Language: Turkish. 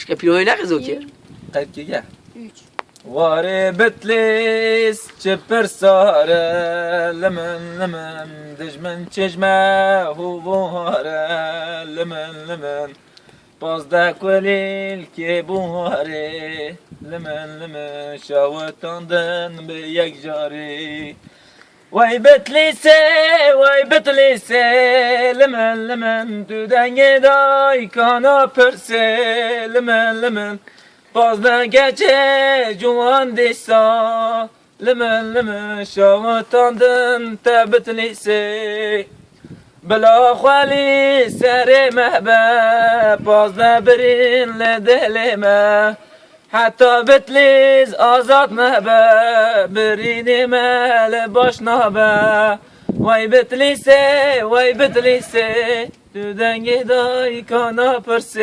Başka piyoyla kız o ki. Kaç gel. Üç. Vare betlis çeper sare lemen lemen dejmen çeşme huvare lemen lemen Pazda kulil ki buhare lemen lemen şavetandın be yekjari Vay betlise, vay betlise, lemen lemen, düden geday kana perse, lemen lemen, fazla gece cuman desa, lemen lemen, şavatandın te betlise. Bela khali sere mehbe, fazla birinle deleme, Hatta betliz azat mehbe Birini mele başna be. Vay betlise, vay betlise Düden giday kana perse